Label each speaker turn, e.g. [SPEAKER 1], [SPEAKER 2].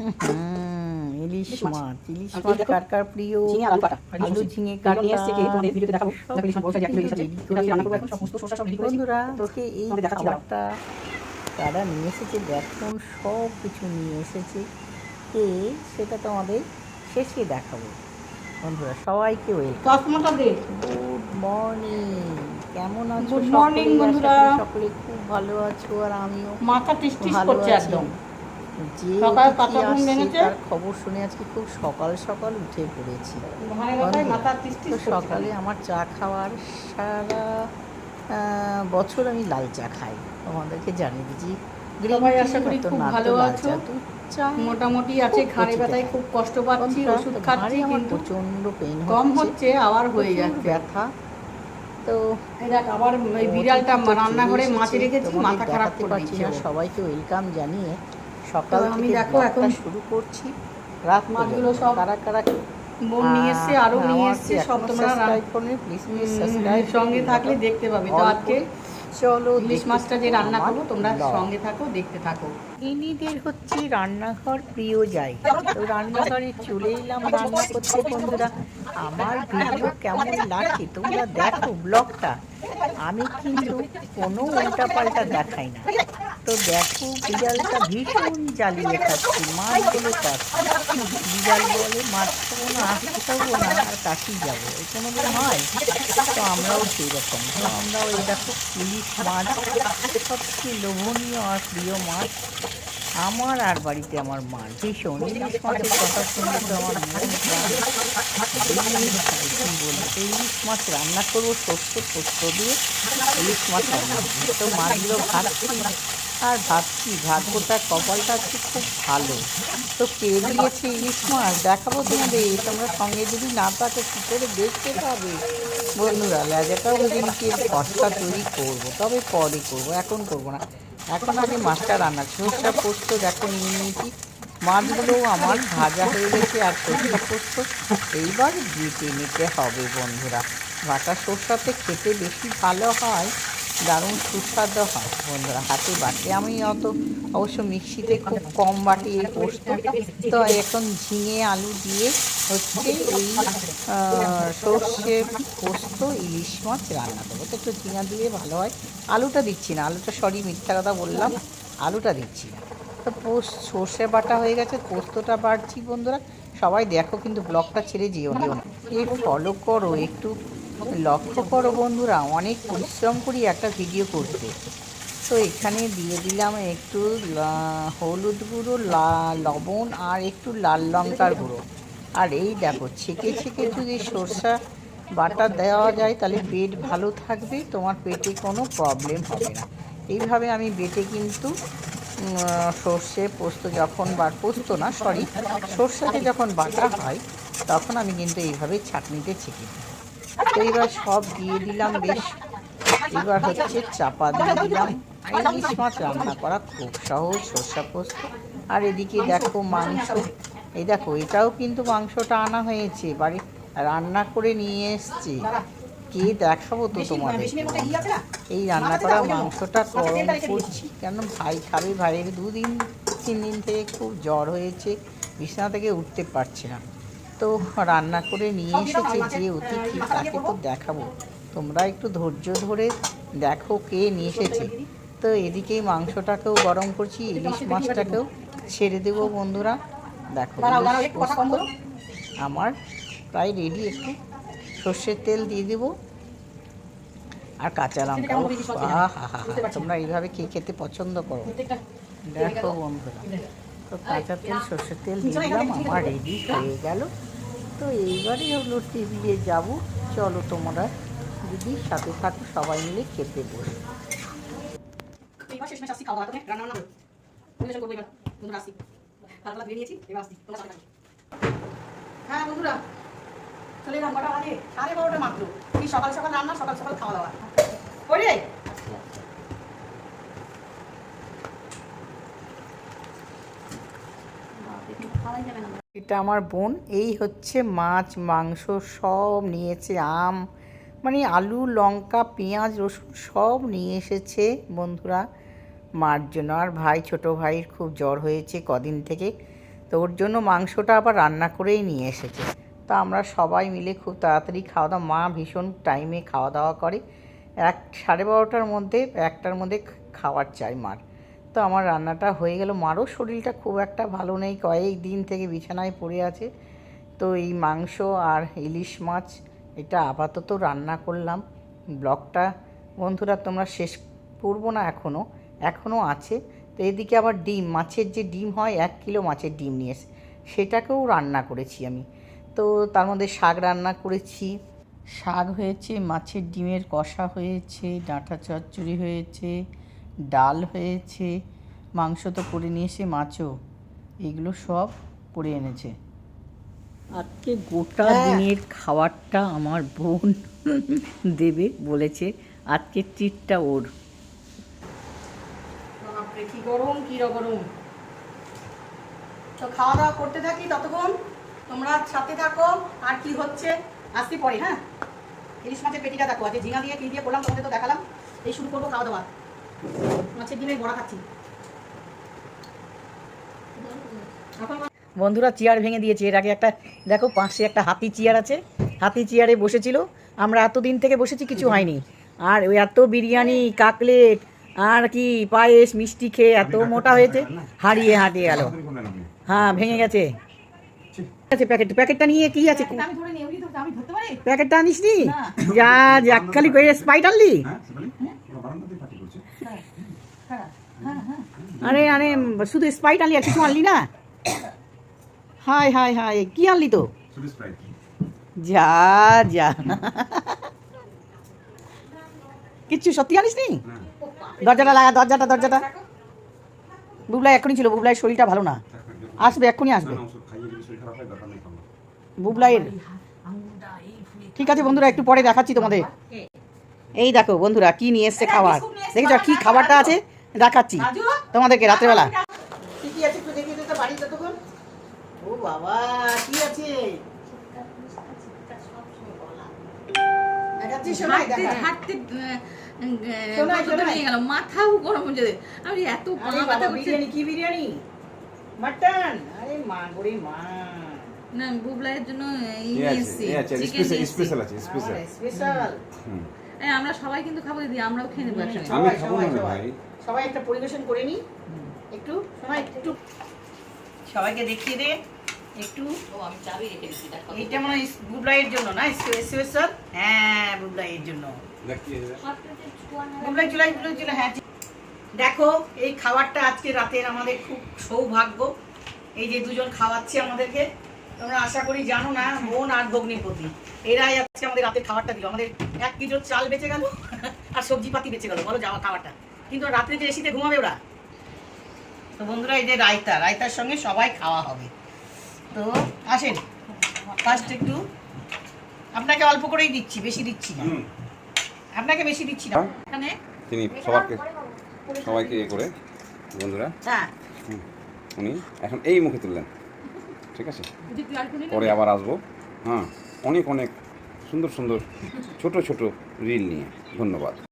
[SPEAKER 1] হুম, ইলিশ
[SPEAKER 2] ইলিশ মাছ।
[SPEAKER 1] মাছ ইলিশ মাছ কার কার প্রিয়?
[SPEAKER 2] আলু
[SPEAKER 1] ঝিঙে কাটা
[SPEAKER 2] নিয়ে এসেছে কে তোমাদের ভিডিওতে দেখাবো।
[SPEAKER 1] সব
[SPEAKER 2] দেখো ইলিশ মাছ বড় সাইজ এক ইলিশ আছে
[SPEAKER 1] ready
[SPEAKER 2] এটা
[SPEAKER 1] করে
[SPEAKER 2] রান্না করব এখন সমস্ত শসা সব রেডি করেছি
[SPEAKER 1] বন্ধুরা তোকে এই
[SPEAKER 2] তোমাদের দেখাচ্ছি দাঁড়াও।
[SPEAKER 1] খাবারটা তারা নিয়ে এসেছে দেখুন সব কিছু নিয়ে এসেছে। কে? সেটা তোমাদের শেষে দেখাবো। বন্ধুরা সবাইকে ওয়েলকাম গুড মর্নিং কেমন আছো সকলেই? আশা
[SPEAKER 2] বন্ধুরা।
[SPEAKER 1] সকলে খুব ভালো আছো আর আমিও
[SPEAKER 2] মাথা টিস করছে। একদম।
[SPEAKER 1] যে। তার খবর শুনে আজকে খুব সকাল সকাল উঠে পড়েছি। তো সকালে আমার চা খাওয়ার সারা বছর আমি লাল চা খাই। তোমাদেরকে জানিয়ে দিচ্ছি
[SPEAKER 2] সবাই আশা করি খুব ভালো আছো।
[SPEAKER 1] চা, দুধ চা
[SPEAKER 2] মোটামুটি আছে ঘাড়ে ব্যথায় খুব কষ্ট পাচ্ছি
[SPEAKER 1] বন্ধুরা,
[SPEAKER 2] ওষুধ খাচ্ছি কিন্তু
[SPEAKER 1] প্রচণ্ড পেন
[SPEAKER 2] কম হচ্ছে। আবার হয়ে যাচ্ছে।
[SPEAKER 1] ব্যথা। তো
[SPEAKER 2] দেখ আবার বিড়ালটা রান্নাঘরে মাছ রেখেছি মাথা খারাপ করে
[SPEAKER 1] সবাইকে ওয়েলকাম জানিয়ে সকাল
[SPEAKER 2] আমি দেখো এখন
[SPEAKER 1] শুরু করছি। রাত
[SPEAKER 2] মাছগুলো সব
[SPEAKER 1] কারা কারা
[SPEAKER 2] বোন নিয়ে এসছে
[SPEAKER 1] আরও
[SPEAKER 2] নিয়ে এসছে সব তোমরা উম, সঙ্গে থাকলে দেখতে পাবে। তো আজকে
[SPEAKER 1] চলো
[SPEAKER 2] ইলিশ মাছটা যে রান্না করব তোমরা সঙ্গে থাকো দেখতে থাকো।
[SPEAKER 1] ইনিদের হচ্ছে রান্নাঘর প্রিয় জায়গা তো রান্নাঘরে চলে এলাম রান্না করতে। বন্ধুরা আমার ভিডিও কেমন লাগছে তোমরা দেখো ব্লগটা। আমি কিন্তু কোনো উল্টা পাল্টা দেখাই না। তো দেখো, বিড়ালটা ভীষণ জ্বালিয়ে খাচ্ছে মাছগুলো খাচ্ছে বিড়াল বলে মাছ খাব না খাব না আর কাশি যাব। এই কোনোদিন হয়? তো আমরাও সেই রকম আমরাও এই দেখো ইলিশ মাছ, সবচেয়ে লোভনীয় আর প্রিয় মাছ। আমার আর বাড়িতে আমার মা ভীষণ ইলিশ মাছের কথা শুনলে তো আমার ইলিশ মাছ রান্না করব শস্য পোস্ত দিয়ে ইলিশ মাছ রান্না তো মাছগুলো ভাবছি আর ভাবছি ভাগ্যটা কপালটা আজকে খুব ভালো। তো কে দিয়েছে ইলিশ মাছ। দেখাবো তোমাদের। তোমরা সঙ্গে যদি না থাকো, কী করে দেখতে পাবে? বন্ধুরা, লেজাটাও নিচ্ছি, এর কষটা তৈরি করব। তবে পরে করব, এখন করব না। এখন আগে মাছটা রান্না সরষা পোস্ত, দেখো নিয়ে নিয়েছি। মাছগুলো আমার ভাজা হয়ে গেছে আর সরষা পোস্ত। এইবার বেটে নিতে হবে বন্ধুরা। বাটা সরষাতে খেতে বেশি ভালো হয়। দারুণ সুস্বাদু হয় বন্ধুরা, হাতে বাটে। আমি অত অবশ্য মিক্সিতে খুব কম বাটি এই পোস্ত। তো এখন ঝিঙে, আলু দিয়ে হচ্ছে এই সর্ষে পোস্ত, ইলিশ মাছ রান্না করব। তো একটু ঝিঙা দিয়ে ভালো হয়। আলুটা দিচ্ছি না, আলুটা সরি মিথ্যা কথা বললাম। আলুটা দিচ্ছি না। তো পোস্ত, সর্ষে বাটা হয়ে গেছে, পোস্তটা বাড়ছি বন্ধুরা। সবাই দেখো কিন্তু ব্লগটা ছেড়ে যেও না। এই ফলো করো, একটু লক্ষ্য করো বন্ধুরা, অনেক পরিশ্রম করি একটা ভিডিও করতে। তো এখানে দিয়ে দিলাম একটু হলুদ গুঁড়ো লবণ আর একটু লাল লঙ্কার গুঁড়ো। আর এই দেখো, ছেঁকে ছেঁকে যদি সর্ষা বাটা দেওয়া যায়, তাহলে পেট ভালো থাকবে, তোমার পেটে কোনো প্রবলেম হবে না। এইভাবে আমি বেটে কিন্তু সর্ষে পোস্ত যখন বা, পোস্ত না সরি সর্ষেতে যখন বাটা হয়, তখন আমি কিন্তু এইভাবে ছাঁকনিতে ছেঁকে দিই। তো এবার সব দিয়ে দিলাম বেশ। এবার হচ্ছে চাপা দিয়ে দিলাম। ইলিশ মাছ রান্না করা খুব সহজ সর্ষা পোস্ত। আর এদিকে দেখো মাংস। এই দেখো এটাও কিন্তু মাংসটা আনা হয়েছে। বাড়ি রান্না করে নিয়ে এসছে। কে দেখাবো তো তোমাদের? এই রান্না করা মাংসটা গরম করছি। কেন? ভাই খাবে ভাইয়ের দুদিন তিন দিন থেকে খুব জ্বর হয়েছে। বিছানা থেকে উঠতে পারছে না। তো রান্না করে নিয়ে এসেছে যে অতিথি তাকে তো দেখাবো। তোমরা একটু ধৈর্য ধরে দেখো কে নিয়ে এসেছে। তো এদিকেই মাংসটাকেও গরম করছি ইলিশ মাছটাকেও ছেড়ে দেবো বন্ধুরা। দেখো আমার প্রায় রেডি একটু সর্ষের তেল দিয়ে দেবো। আর কাঁচা লঙ্কা হা হা হা তোমরা এইভাবে কে খেতে পছন্দ করো? দেখো বন্ধুরা তো কাঁচা তেল সর্ষের তেল দিয়ে দিলাম আমার রেডি হয়ে গেল। তো এইবারে হলো টেবিলে যাব। চলো তোমরা যদি সাথে থাকো, সবাই মিলে খেতে বসো।
[SPEAKER 2] হ্যাঁ বন্ধুরা। চলে এলাম কটা বাজে? সাড়ে বারোটা মাত্র। কি সকাল সকাল রান্না, সকাল সকাল খাওয়া দাওয়া কই রে?
[SPEAKER 1] এটা আমার বোন। এই হচ্ছে মাছ, মাংস সব নিয়েছে, আম মানে আলু, লঙ্কা, পেঁয়াজ, রসুন সব নিয়ে এসেছে বন্ধুরা মার জন্য। আর ভাই, ছোট ভাইয়ের খুব জ্বর হয়েছে কদিন থেকে,
[SPEAKER 2] তো ওর জন্য মাংসটা আবার রান্না করেই নিয়ে এসেছে। তা আমরা সবাই মিলে খুব তাড়াতাড়ি খাওয়া দাওয়া, মা ভীষণ টাইমে খাওয়া দাওয়া করে। এক, সাড়ে বারোটার মধ্যে, একটার মধ্যে খাওয়ার চাই মার। তো আমার রান্নাটা হয়ে গেল। মারও শরীরটা খুব একটা ভালো নেই, কয়েক দিন থেকে বিছানায় পড়ে আছে। তো এই মাংস আর ইলিশ মাছ, এটা আপাতত রান্না করলাম। ব্লগটা, বন্ধুরা, তোমরা শেষ করব না এখনও এখনও আছে। তো এদিকে আবার ডিম, মাছের যে ডিম হয়, এক কিলো মাছের ডিম নিয়ে এসে, সেটাকেও রান্না করেছি আমি। তো তার মধ্যে শাক রান্না করেছি। শাক হয়েছে, মাছের ডিমের কষা হয়েছে, ডাঁটা চচ্চড়ি হয়েছে। ডাল হয়েছে মাংস তো করে নিয়ে এসে মাছও এগুলো সব করে এনেছে। আজকে গোটা দিনের খাবারটা আমার বোন দেবে বলেছে। আজকে ট্রিটটা ওর।
[SPEAKER 3] বাপরে কি গরম কি গরম। তো খাওয়া দাওয়া করতে থাকি ততক্ষণ তোমরা সাথে থাকো আর কি হচ্ছে আসতে পরে হ্যাঁ? ইলিশ মাছের পেটিটা দেখো আজকে ঝিঙা দিয়ে কি দিয়ে করলাম তোমাদের তো দেখালাম। এই শুরু করব খাওয়া দাওয়া। মাছের ডিমের বড়া খাচ্ছি।
[SPEAKER 2] বন্ধুরা চেয়ার ভেঙে দিয়েছে। এর আগে একটা দেখো পাশে একটা হাতি চেয়ার আছে। হাতি চেয়ারে বসেছিল। আমরা এতদিন থেকে বসেছি কিছু হয়নি। আর ওই এত বিরিয়ানি কাকলেট আর কি পায়েস মিষ্টি খেয়ে এত মোটা হয়েছে হারিয়ে হারিয়ে গেল। হ্যাঁ ভেঙে গেছে। আছে প্যাকেট। প্যাকেটটা নিয়ে কি আছে? প্যাকেটটা আনিস নি? যা যা খালি স্পাইট আনলি
[SPEAKER 3] হ্যাঁ হ্যাঁ হ্যাঁ
[SPEAKER 2] আরে আরে শুধু স্পাইট আনলি আর কিছু আনলি না? হাই হাই হাই কি আনলি তো? যা যা। কিচ্ছু সত্যি আনিস নি? দরজাটা লাগা দরজাটা দরজাটা। বুবলাই এখনই ছিল বুবলাইয়ের শরীরটা ভালো না। আসবে এক্ষুনি আসবে। বুবলাইয়ের। ঠিক আছে বন্ধুরা একটু পরে দেখাচ্ছি তোমাদের। এই দেখো বন্ধুরা কি নিয়ে এসছে খাবার। দেখেছ কি খাবারটা আছে? দেখাচ্ছি। তোমাদেরকে রাত্রেবেলা। কি কি আছে একটু দেখিয়ে দিতে বাড়িতে তখন। ও বাবা কি আছে? দেখাচ্ছি শোনাই
[SPEAKER 4] হাঁটতে
[SPEAKER 2] দেখা।
[SPEAKER 4] হাঁটতে
[SPEAKER 2] শোনাই, শোনাই।
[SPEAKER 4] নিয়ে গেল? মাথাও গরম হয়ে যাবে। আমি এত
[SPEAKER 2] বিরিয়ানি কি বিরিয়ানি? মাটন? আরে মা মা।
[SPEAKER 4] না বুবলাইয়ের জন্য
[SPEAKER 5] স্পেশাল আছে স্পেশাল
[SPEAKER 2] স্পেশাল
[SPEAKER 4] এই, আমরা সবাই কিন্তু খাব দিদি আমরাও খেয়ে নেব
[SPEAKER 5] আমি
[SPEAKER 2] সবাই,
[SPEAKER 5] খাব
[SPEAKER 2] সবাই,
[SPEAKER 5] না
[SPEAKER 2] সবাই।
[SPEAKER 5] ভাই।
[SPEAKER 2] সবাই একটা পরিবেশন করে নি। একটু সবাই একটু। সবাইকে দেখিয়ে দে। একটু।
[SPEAKER 4] ও আমি চাবি রেখে দিচ্ছি দেখো
[SPEAKER 2] এইটা মনে হয় বুবলাইয়ের জন্য না? স্পেশাল হ্যাঁ বুবলাইয়ের জন্য। বুবলাই চুলাই বুবলাই চুলাই হ্যাঁ দেখো এই খাবারটা আজকে রাতের আমাদের খুব সৌভাগ্য। এই যে দুজন খাওয়াচ্ছে আমাদেরকে। তোমরা আশা করি জানো না বোন আর ভগ্নিপতি এরাই আজকে আমাদের রাতের খাবারটা দিল। আমাদের এক কিলো চাল বেঁচে গেল আর সবজিপাতি বেঁচে গেল। বলো যাওয়া খাবারটা। কিন্তু রাত্রে যে এসিতে ঘুমাবে ওরা? তো বন্ধুরা এই যে রায়তা রায়তার সঙ্গে সবাই খাওয়া হবে। তো আসেন ফার্স্ট একটু আপনাকে অল্প করেই দিচ্ছি বেশি দিচ্ছি না।
[SPEAKER 5] হুম।
[SPEAKER 2] আপনাকে বেশি দিচ্ছি না।
[SPEAKER 4] এখানে
[SPEAKER 5] তিনি সবাইকে সবাইকে ইয়ে করে বন্ধুরা।
[SPEAKER 2] হ্যাঁ।
[SPEAKER 5] হুম, উনি এখন এই মুখে তুললেন। ঠিক আছে? পরে আবার আসব। হ্যাঁ অনেক অনেক সুন্দর সুন্দর ছোট ছোট রিল নিয়ে। ধন্যবাদ।